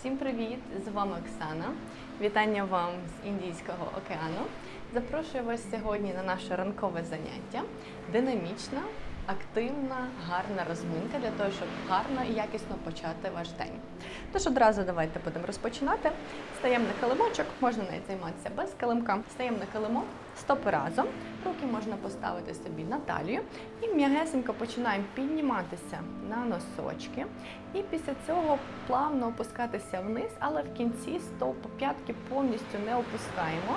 Всім привіт! З вами Оксана. Вітання вам з Індійського океану. Запрошую вас сьогодні на наше ранкове заняття. Динамічна, активна, гарна розминка для того, щоб гарно і якісно почати ваш день. Тож одразу давайте будемо розпочинати. Стаємо на килимочок, можна навіть займатися без килимка. Стаємо на килимок, стопи разом. Руки можна поставити собі на талію і м'ягесенько починаємо підніматися на носочки. І після цього плавно опускатися вниз, але в кінці стовп п'ятки повністю не опускаємо.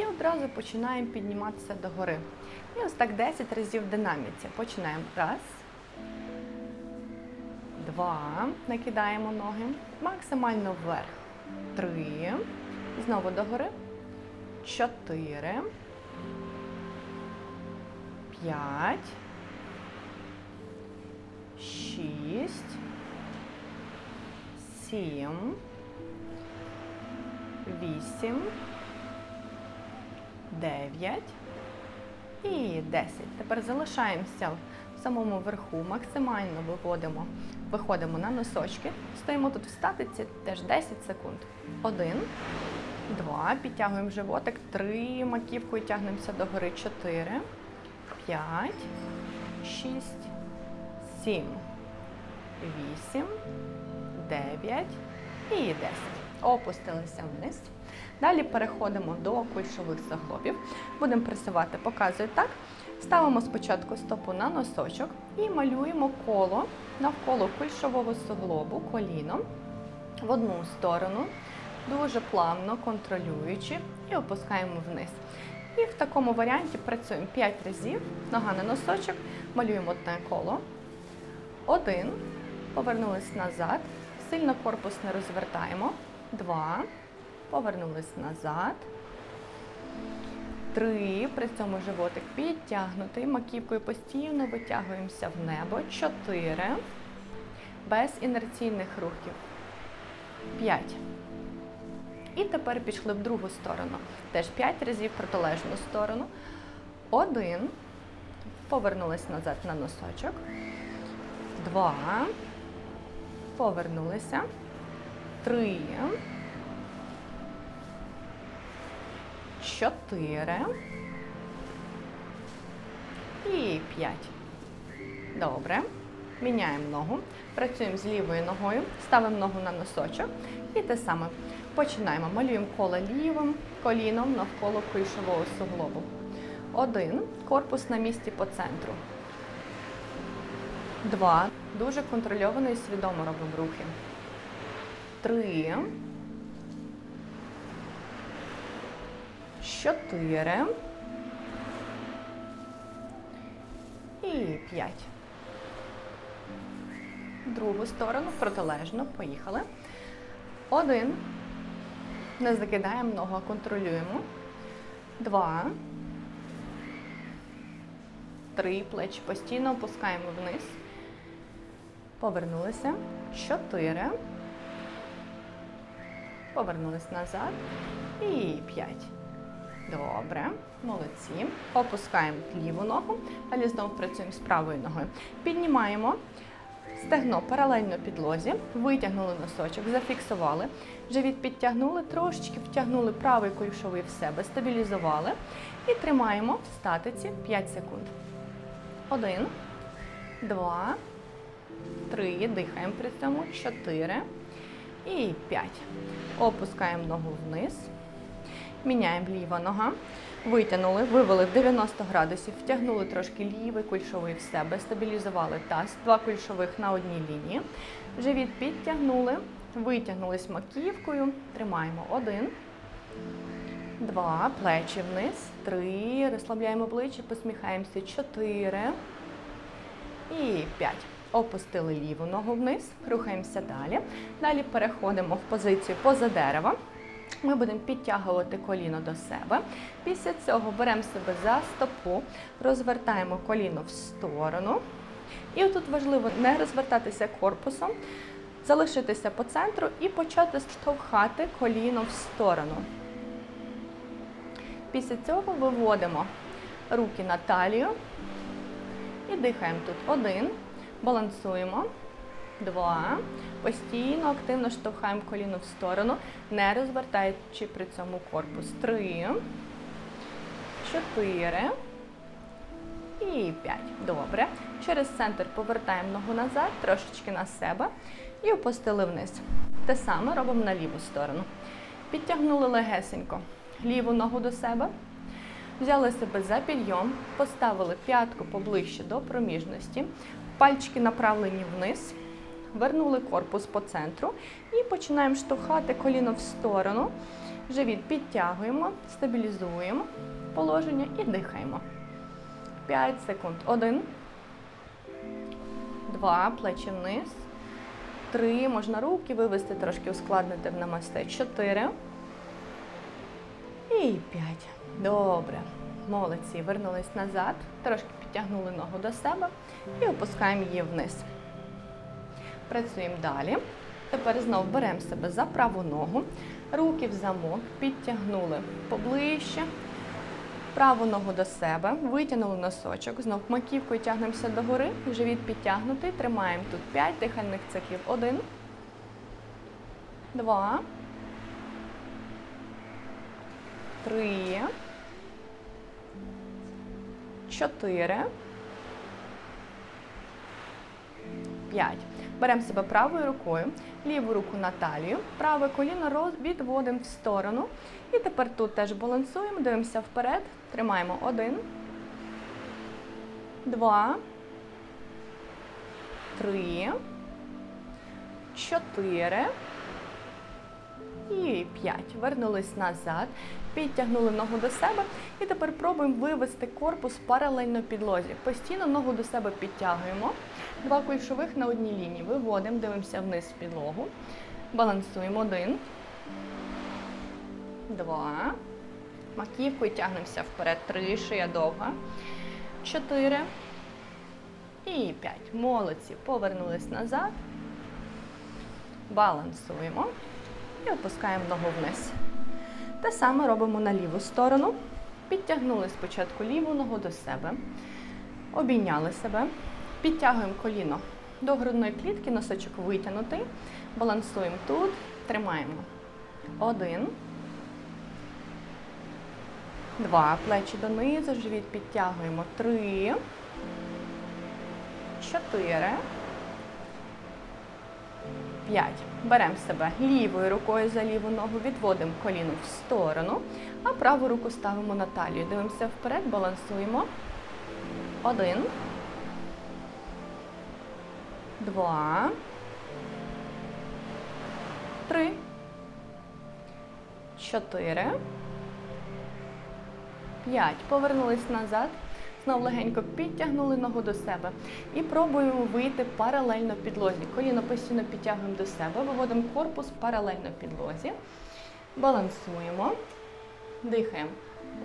І одразу починаємо підніматися догори. І ось так 10 разів в динаміці. Починаємо. Раз. Два. Накидаємо ноги. Максимально вверх. Три. Знову догори. Чотири. П'ять. Шість. Сім. Вісім. Дев'ять. І 10. Тепер залишаємося в самому верху, максимально виводимо, виходимо на носочки. Стоїмо тут в статиці теж 10 секунд. Один, два, підтягуємо животик, три, маківкою тягнемося догори, чотири, п'ять, шість, сім, вісім, дев'ять і 10. Опустилися вниз. Далі переходимо до кульшових суглобів. Будемо пресувати, показую так. Ставимо спочатку стопу на носочок і малюємо коло навколо кульшового суглобу коліном в одну сторону, дуже плавно контролюючи, і опускаємо вниз. І в такому варіанті працюємо 5 разів, нога на носочок, малюємо одне коло. Один. Повернулись назад. Сильно корпус не розвертаємо. Два. Повернулись назад. Три. При цьому животик підтягнутий. Маківкою постійно витягуємося в небо. Чотири. Без інерційних рухів. П'ять. І тепер пішли в другу сторону. Теж п'ять разів протилежну сторону. Один. Повернулись назад на носочок. Два. Повернулися. Три. Чотири. І п'ять. Добре. Міняємо ногу. Працюємо з лівою ногою. Ставимо ногу на носочок. І те саме. Починаємо. Малюємо коло лівим коліном навколо кульшового суглобу. Один. Корпус на місці по центру. Два. Дуже контрольовано і свідомо робимо рухи. Три. Чотири. І п'ять. Другу сторону протилежно. Поїхали. Один. Не закидаємо ногу, контролюємо. Два. Три. Плечі постійно опускаємо вниз. Повернулися. Чотири. Повернулись назад. І п'ять. Добре, молодці. Опускаємо ліву ногу, далі знову працюємо з правою ногою. Піднімаємо стегно паралельно підлозі, витягнули носочок, зафіксували. Живіт підтягнули, трошечки втягнули правий кульшовий в себе, стабілізували. І тримаємо в статиці 5 секунд. Один, два, три. Дихаємо при цьому. Чотири і п'ять. Опускаємо ногу вниз. Міняємо ліва нога. Витягнули, вивели в 90 градусів, втягнули трошки лівий кульшовий в себе, стабілізували таз, два кульшових на одній лінії. Живіт підтягнули, витягнулись маківкою. Тримаємо один, два, плечі вниз, три. Розслабляємо обличчя, посміхаємося. Чотири і п'ять. Опустили ліву ногу вниз, рухаємося далі. Далі переходимо в позицію поза дерева. Ми будемо підтягувати коліно до себе. Після цього беремо себе за стопу, розвертаємо коліно в сторону. І тут важливо не розвертатися корпусом, залишитися по центру і почати штовхати коліно в сторону. Після цього виводимо руки на талію і дихаємо тут. Один. Балансуємо. Два. Постійно активно штовхаємо коліно в сторону, не розвертаючи при цьому корпус. Три, чотири і п'ять. Добре. Через центр повертаємо ногу назад, трошечки на себе і опустили вниз. Те саме робимо на ліву сторону. Підтягнули легесенько ліву ногу до себе. Взяли себе за підйом, поставили п'ятку поближче до проміжності, пальчики направлені вниз, вернули корпус по центру і починаємо штовхати коліно в сторону. Живіт підтягуємо, стабілізуємо положення і дихаємо. 5 секунд. Один. Два. Плечі вниз. Три. Можна руки вивести, трошки ускладнити в намасте. Чотири. І п'ять. Добре. Молодці. Вернулись назад. Трошки підтягнули ногу до себе і опускаємо її вниз. Працюємо далі. Тепер знову беремо себе за праву ногу, руки в замок, підтягнули поближче. Праву ногу до себе, витягнули носочок, знов маківкою тягнемося догори, живіт підтягнутий, тримаємо тут 5 дихальних циклів. Один, два, три, чотири, п'ять. Беремо себе правою рукою, ліву руку на талію, праве коліно відводимо в сторону. І тепер тут теж балансуємо, дивимося вперед, тримаємо один, два, три, чотири і п'ять. Вернулись назад, підтягнули ногу до себе. І тепер пробуємо вивести корпус паралельно підлозі. Постійно ногу до себе підтягуємо. Два кульшових на одній лінії. Виводимо, дивимося вниз в підлогу. Балансуємо один. Два. Маківкою тягнемося вперед. Три. Шия довга. Чотири. І п'ять. Молодці. Повернулись назад. Балансуємо. І опускаємо ногу вниз. Те саме робимо на ліву сторону. Підтягнули спочатку ліву ногу до себе. Обійняли себе. Підтягуємо коліно до грудної клітки, носочок витягнутий. Балансуємо тут. Тримаємо. Один. Два. Плечі донизу, живіт підтягуємо. Три. Чотири. П'ять. Беремо себе лівою рукою за ліву ногу, відводимо коліно в сторону, а праву руку ставимо на талію. Дивимося вперед, балансуємо. Один. Два. Три. Чотири. П'ять. Повернулись назад. Знову легенько підтягнули ногу до себе. І пробуємо вийти паралельно підлозі. Коліно постійно підтягуємо до себе, виводимо корпус паралельно підлозі. Балансуємо. Дихаємо.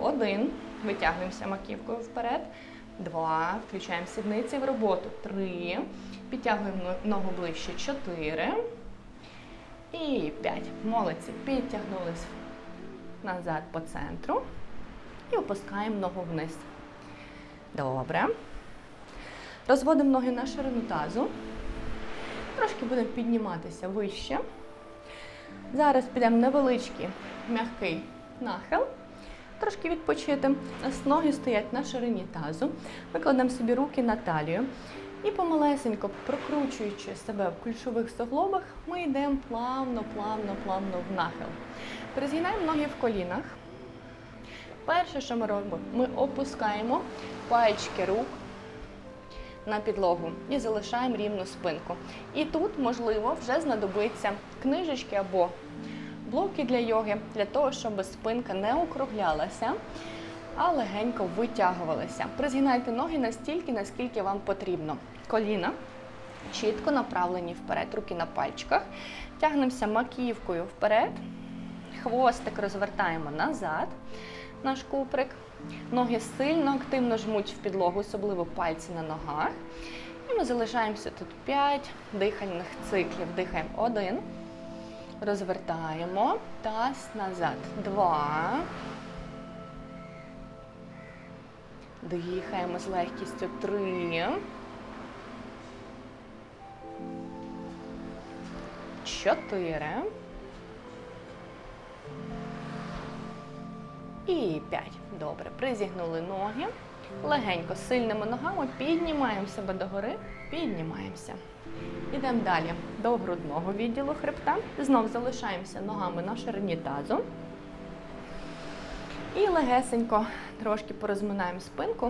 Один. Витягуємося маківкою вперед. Два. Включаємо сідниці в роботу. Три. Підтягуємо ногу ближче. Чотири. І п'ять. Молодці. Підтягнулись назад по центру. І опускаємо ногу вниз. Добре. Розводимо ноги на ширину тазу. Трошки будемо підніматися вище. Зараз підемо невеличкий м'який нахил. Трошки відпочити. Ноги стоять на ширині тазу. Викладемо собі руки на талію. І помалесенько, прокручуючи себе в кульшових суглобах, ми йдемо плавно, плавно, плавно в нахил. Перезгинаємо ноги в колінах. Перше, що ми робимо, ми опускаємо пальчики рук на підлогу і залишаємо рівну спинку. І тут, можливо, вже знадобиться книжечки або блоки для йоги, для того, щоб спинка не округлялася, а легенько витягувалася. Призгинайте ноги настільки, наскільки вам потрібно. Коліна чітко направлені вперед, руки на пальчиках. Тягнемося маківкою вперед, хвостик розвертаємо назад наш куприк. Ноги сильно активно жмуть в підлогу, особливо пальці на ногах. І ми залишаємося тут 5 дихальних циклів. Дихаємо один. Розвертаємо. Таз назад. Два. Дихаємо з легкістю. Три. чотири. І п'ять. Добре. Призігнули ноги. Легенько, сильними ногами піднімаємо себе догори, піднімаємося. Йдемо далі до грудного відділу хребта. Знов залишаємося ногами на ширині тазу. І легесенько трошки порозминаємо спинку.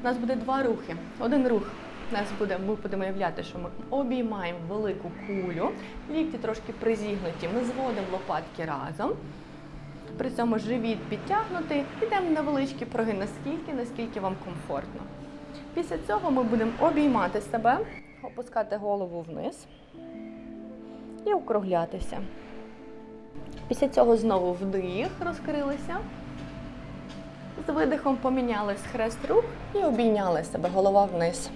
У нас буде два рухи. Один рух нас буде, ми будемо уявляти, що ми обіймаємо велику кулю, лікті трошки призігнуті, ми зводимо лопатки разом. При цьому живіт підтягнутий, йдемо на величкі прогин, наскільки, наскільки вам комфортно. Після цього ми будемо обіймати себе, опускати голову вниз і округлятися. Після цього знову вдих, розкрилися. З видихом поміняли схрест рук і обійняли себе, голова вниз.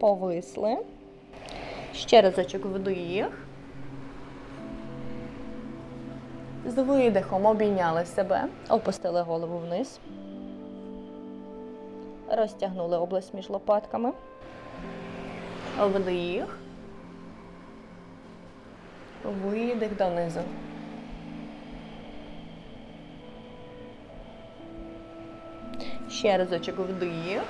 Повисли. Ще разочок вдих. З видихом обійняли себе, опустили голову вниз. Розтягнули область між лопатками. Вдих. Видих донизу. Ще разочок вдих.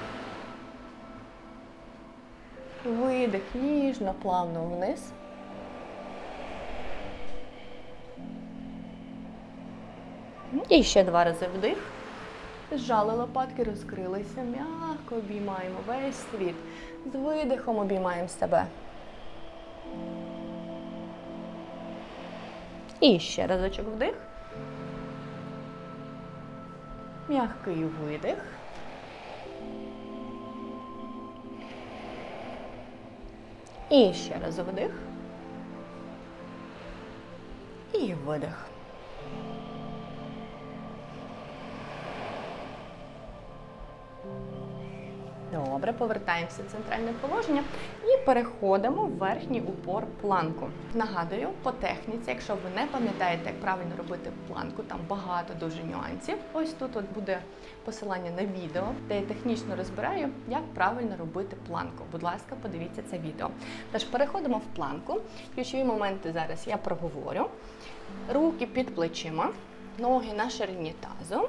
Видих ніжно, плавно вниз. І ще два рази вдих. Зжали лопатки, розкрилися. М'яко обіймаємо весь світ. З видихом обіймаємо себе. І ще разочок вдих. М'який видих. І ще раз вдих. І видих. Добре, повертаємося в центральне положення і переходимо в верхній упор планку. Нагадую, по техніці, якщо ви не пам'ятаєте, як правильно робити планку, там багато дуже нюансів. Ось тут от буде посилання на відео, де я технічно розбираю, як правильно робити планку. Будь ласка, подивіться це відео. Тож переходимо в планку. Ключові моменти зараз я проговорю. Руки під плечима, ноги на ширині тазу.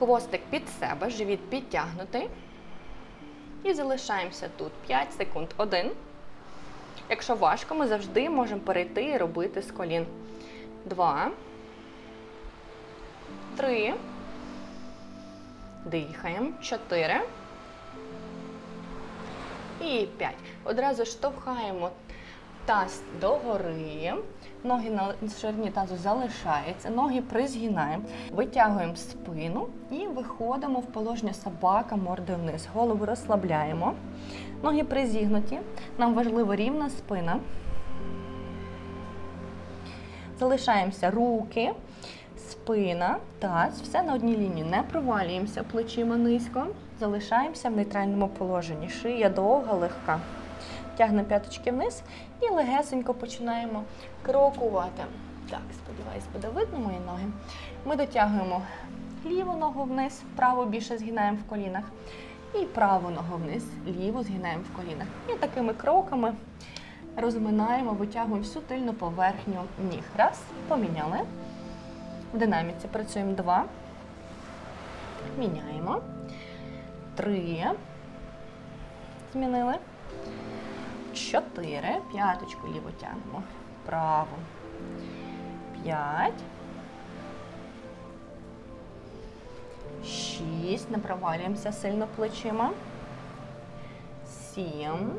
Хвостик під себе, живіт підтягнутий. І залишаємося тут 5 секунд. Один. Якщо важко, ми завжди можемо перейти і робити з колін. Два. Три. Дихаємо. Чотири. І п'ять. Одразу штовхаємо таз догори. Ноги на ширині тазу залишаються, ноги призгинаємо, витягуємо спину і виходимо в положення собака мордою вниз. Голову розслабляємо. Ноги призігнуті. Нам важлива рівна спина. Залишаємося руки, спина, таз. Все на одній лінії. Не провалюємося плечима низько. Залишаємося в нейтральному положенні. Шия довга, легка. Тягнемо п'яточки вниз і легесенько починаємо крокувати. Так, сподіваюсь, буде видно мої ноги. Ми дотягуємо ліву ногу вниз, праву більше згинаємо в колінах. І праву ногу вниз, ліву згинаємо в колінах. І такими кроками розминаємо, витягуємо всю тильну поверхню ніг. Раз, поміняли. В динаміці працюємо два. Міняємо. Три. Змінили. Чотири. П'яточку ліву тягнемо. Праву. П'ять. Шість. Не провалюємося сильно плечима. Сім.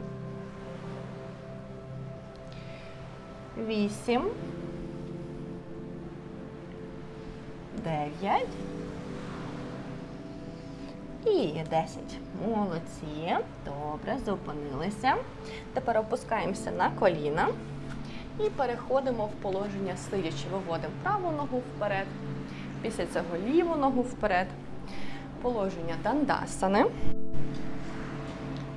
Вісім. Дев'ять. І 10. Молодці. Добре, зупинилися. Тепер опускаємося на коліна і переходимо в положення сидячи. Виводимо праву ногу вперед. Після цього ліву ногу вперед. Положення дандасани.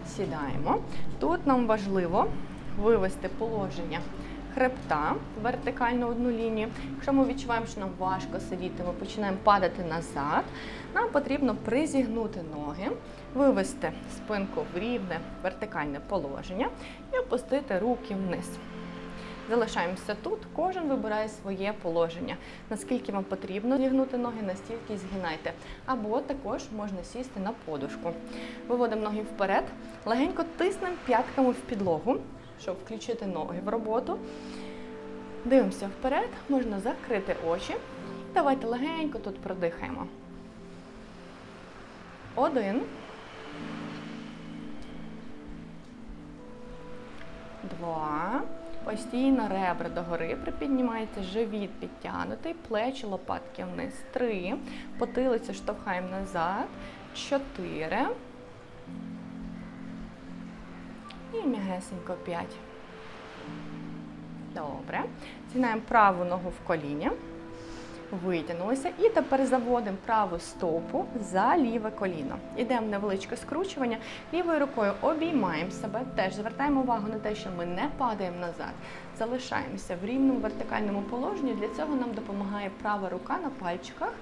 Сідаємо. Тут нам важливо вивести положення хребта вертикально одну лінію. Якщо ми відчуваємо, що нам важко сидіти, ми починаємо падати назад. Нам потрібно призігнути ноги, вивести спинку в рівне вертикальне положення і опустити руки вниз. Залишаємося тут, кожен вибирає своє положення. Наскільки вам потрібно зігнути ноги, настільки згинайте. Або також можна сісти на подушку. Виводимо ноги вперед, легенько тиснемо п'ятками в підлогу, щоб включити ноги в роботу. Дивимося вперед, можна закрити очі. Давайте легенько тут продихаємо. Один. Два. Постійно ребра догори припіднімається, живіт підтягнутий, плечі, лопатки вниз. Три. Потилицю штовхаємо назад. Чотири. І м'ягесенько п'ять. Добре. Згинаємо праву ногу в коліні. Витягнулися. І тепер заводимо праву стопу за ліве коліно. Ідемо в невеличке скручування. Лівою рукою обіймаємо себе. Теж звертаємо увагу на те, що ми не падаємо назад. Залишаємося в рівному вертикальному положенні. Для цього нам допомагає права рука на пальчиках.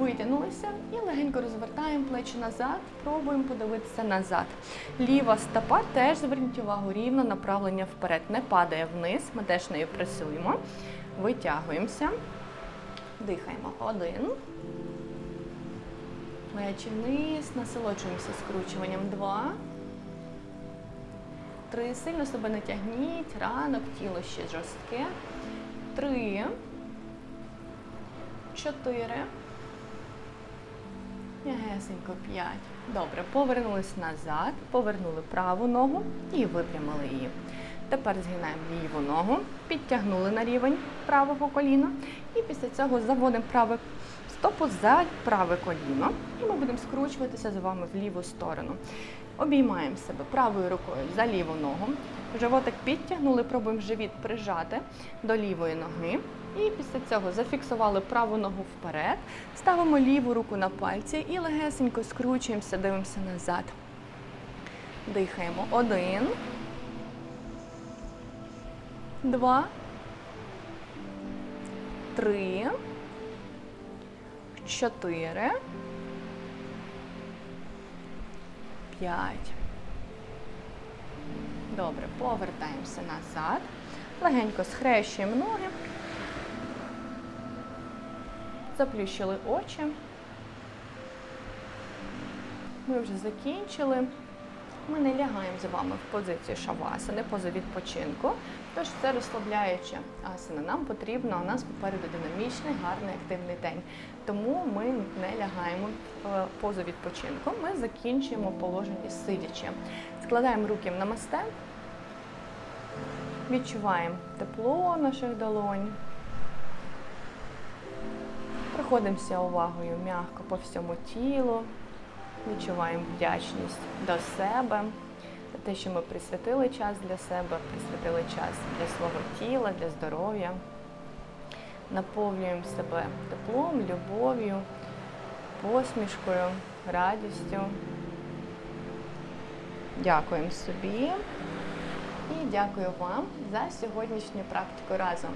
Витягнулися і легенько розвертаємо плечі назад, пробуємо подивитися назад. Ліва стопа теж зверніть увагу рівно направлення вперед. Не падає вниз, ми теж нею пресуємо. Витягуємося. Дихаємо. Один. Плечі вниз, насолоджуємося скручуванням. Два. Три. Сильно себе не тягніть. Ранок, тіло ще жорстке. Три. Чотири. М'ягесенько 5. Добре, повернулись назад, повернули праву ногу і випрямили її. Тепер згинаємо ліву ногу, підтягнули на рівень правого коліна. І після цього заводимо праве стопу за праве коліно. І ми будемо скручуватися з вами в ліву сторону. Обіймаємо себе правою рукою за ліву ногу. Животик підтягнули, пробуємо живіт прижати до лівої ноги. І після цього зафіксували праву ногу вперед, ставимо ліву руку на пальці і легесенько скручуємося, дивимося назад. Дихаємо. Один. Два. Три. Чотири. П'ять. Добре, повертаємося назад. Легенько схрещуємо ноги. Заплющили очі. Ми вже закінчили. Ми не лягаємо з вами в позицію шавасани, поза відпочинку. Тож це розслабляюча асана. Нам потрібно, у нас попереду динамічний, гарний, активний день. Тому ми не лягаємо в позу відпочинку. Ми закінчуємо положення сидячи. Складаємо руки в намасте, відчуваємо тепло наших долонь. Проходимося увагою м'яко по всьому тілу, відчуваємо вдячність до себе, за те, що ми присвятили час для себе, присвятили час для свого тіла, для здоров'я. Наповнюємо себе теплом, любов'ю, посмішкою, радістю. Дякуємо собі і дякую вам за сьогоднішню практику разом.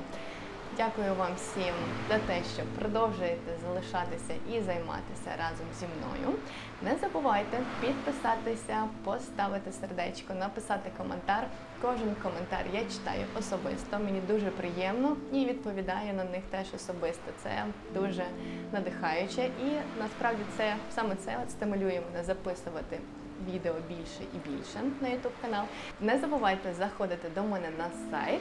Дякую вам всім за те, що продовжуєте залишатися і займатися разом зі мною. Не забувайте підписатися, поставити сердечко, написати коментар. Кожен коментар я читаю особисто. Мені дуже приємно і відповідаю на них теж особисто. Це дуже надихаюче, і насправді це саме це стимулює мене записувати відео більше і більше на YouTube канал. Не забувайте заходити до мене на сайт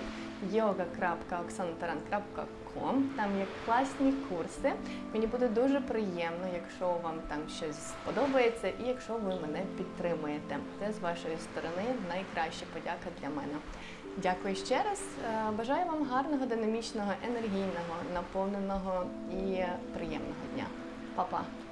yoga.oksanotaran.com. Там є класні курси. Мені буде дуже приємно, якщо вам там щось сподобається, і якщо ви мене підтримуєте. Це з вашої сторони найкраща подяка для мене. Дякую ще раз. Е, Бажаю вам гарного, динамічного, енергійного, наповненого і приємного дня. Па-па!